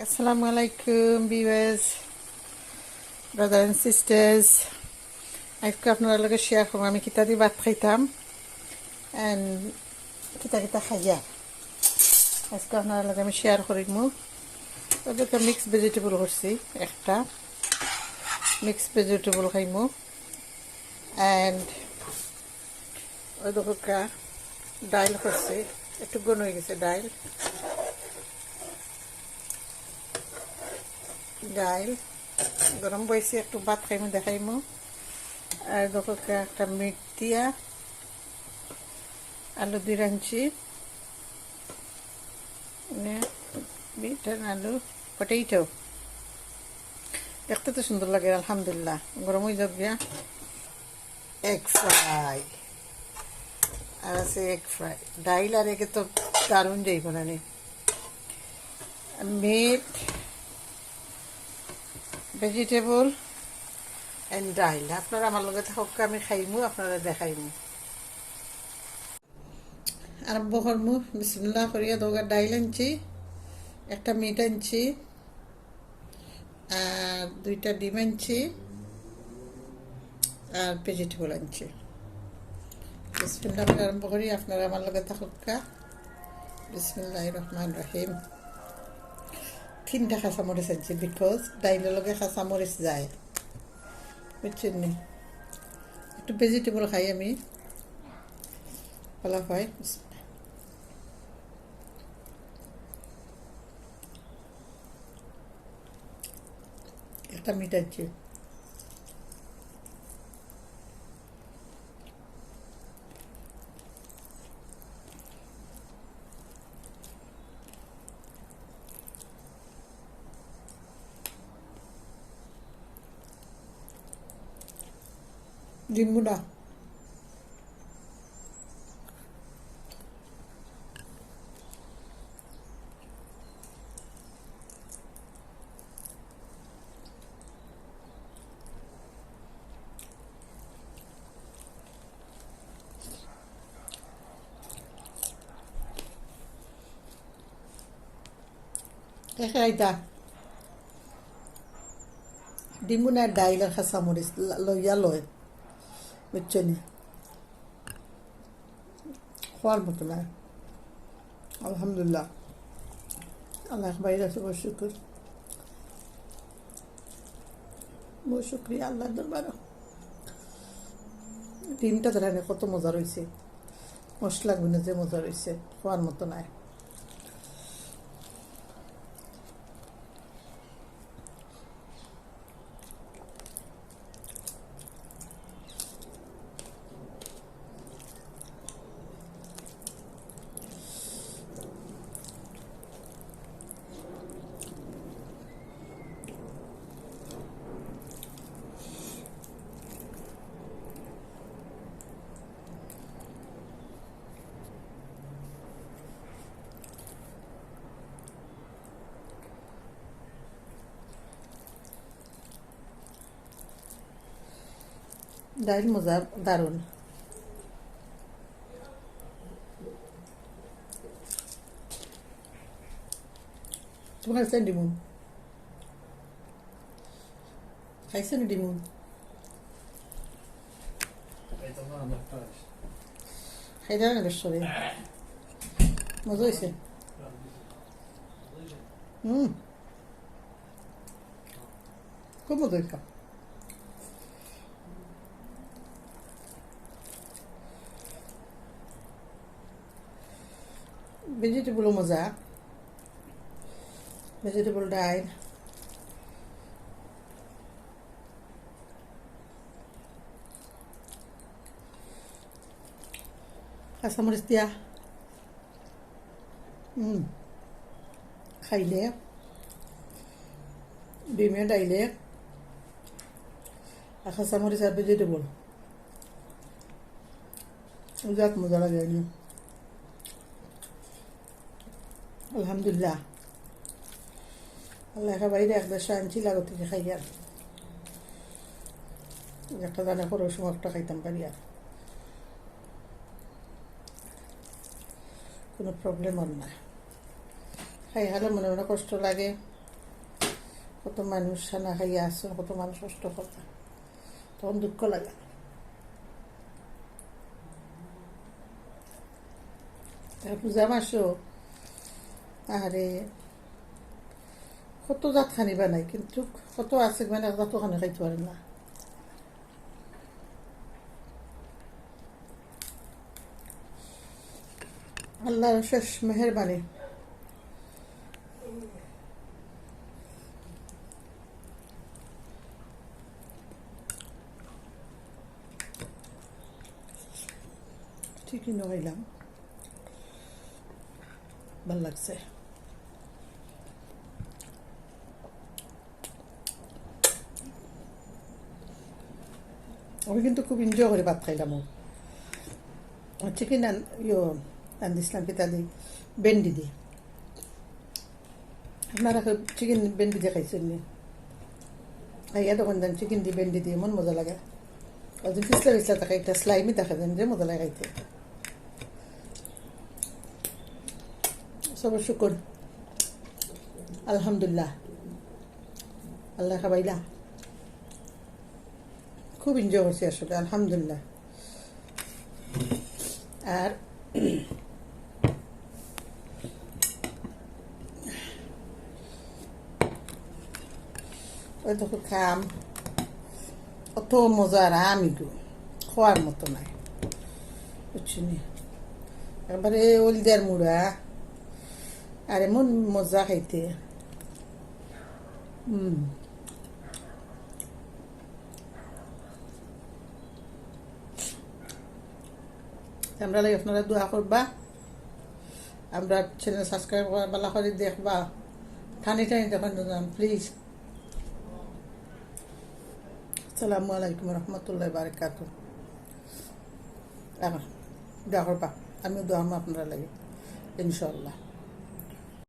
Assalamu alaikum viewers, brothers and sisters. আজকে আপনারা লগে শেয়ার করব। আমি কিতা দিয়ে ভাত খাইতাম অ্যান্ড কিতা কিতা খাইয়া। আজকে আপনারা লগে আমি শেয়ার করিম। ওদেরকে মিক্স ভেজিটেবল করছি একটা মিক্স ভেজিটেবল খাইমু। অ্যান্ড দেখো ডাইল করছি। একটু গন হয়ে গেছে ডাইল। ডাইল গরম বইছি, একটু ভাত খাইমু, দেখাইমু। আর দেখো একটা মিট দিয়া আলু বিট আর আলু পটেটো দেখতে তো সুন্দর লাগে, আলহামদুলিল্লাহ। গরম হয়ে গিয়া। এগ ফ্রাই আর আছে এগ ফ্রাই ডাইল আর এগে তো দারুণ যাইব না মিট ভেজিটেবল এন্ড ডাইল। আপনারা আমার লগে থাকক, আমি খাইমু, আপনারা দেখাইমু। আরম্ভ করমু। বিসমিল্লাহ করিয়া দোকার ডাইল আনছি, একটা মিট আনছি, আর দুইটা ডিম আনছি, আর ভেজিটেবল আনছি। বিসমিল্লাহ আরম্ভ করি, আপনারা আমার লগে থাকক। বিসমিল্লাহ রহমান রহিম। তিনটা কাঁচামরিচ আনছি বিকজ ডাইলের লগে কাঁচামরিচ যায়। বুঝছেন নি একটু ভেজিটেবল খাই আমি। ভালো হয় একটা মিট আছে ডিমগুলা Kakaida. Di mo na dahil ang kasamuris. Loya loy. বুঝছেন হওয়ার মতো না আলহামদুলিল্লাহ আল্লাহ বাইরে আছে বহু শুক্র বহু শুক্রিয়া আল্লাহ দরবার ডিমটা ধরেন কত মজা রয়েছে মশলা গুনে যে মজা রয়েছে হওয়ার মতো নাই ডাইল মজা দারুণ তোমার খাইছেন ডিমুন খাইছেন ডিমুন খাই দেওয়া না বেশ মজা হয়েছে হুম খুব মজা হয়েছে vegetable মজা vegetable ডাইল কাঁচামরিচ দিয়া খাইলে ডিমে ডাইলে আর কাঁচামরিচ আর ভেজিটেবল যাক মজা লাগে আলহামদুলিল্লাহ। আল্লাহ বাইরে এক দেড়শো আনছি, লাগো থেকে খাই আর একটা দানা করে সময় একটা খাইতাম পারি আর। কোনো প্রবলেম ওর না। খাই হলে মনে মনে কষ্ট লাগে। কত মানুষ খানা খাইয়া আছে, কত মানুষ কষ্ট করতা তখন দুঃখ লাগে। পূজা মাসও আরে কত জাত খানিবা নাই কিন্তু কত আছে মানে জাতো খানি খাইতে পারে না। আল্লাহর শেষ মেহরবানি। ঠিকই নইলাম ভালো লাগছে। আমি কিন্তু খুব এনজয় করে ভাত খাইলাম চিকেন ইয়ো রান্ধিছিলাম পিতা দি, ভেন্ডি দিয়ে আপনারা চিকেন ভেন্ডি দিয়ে খাইছেন নি? খাইয়া তখন দেন চিকেন দিয়ে ভেন্ডি দিয়ে এমন মজা লাগে। ওই যে পিছলা পিছলা থাকে একটা স্লাইমি দেখা দেন যে মজা লাগে খাইতে। সবার শুকর আলহামদুলিল্লাহ। আল্লাহ খাবাইলা। খুব এনজয় করছি আসলে, আলহামদুলিল্লাহ। আর ওই দেখো খাম অত মজার আমি গো খাওয়ার মতো নাই, বুঝছিনি? একবারে ওলদার মুড়া, আর এমন মজা খাইতে। হুম। আমরা লাগে আপনারা দোয়া করবা। আমরা চ্যানেল সাবস্ক্রাইব করা বালা করে দেখবা। ঠানি টানি দেখেন প্লিজ আসসালামু আলাইকুম রহমতুল্লাহ বারকাত দোয়া করবা। আমিও দোয়া আপনারা লাগে ইনশাল্লাহ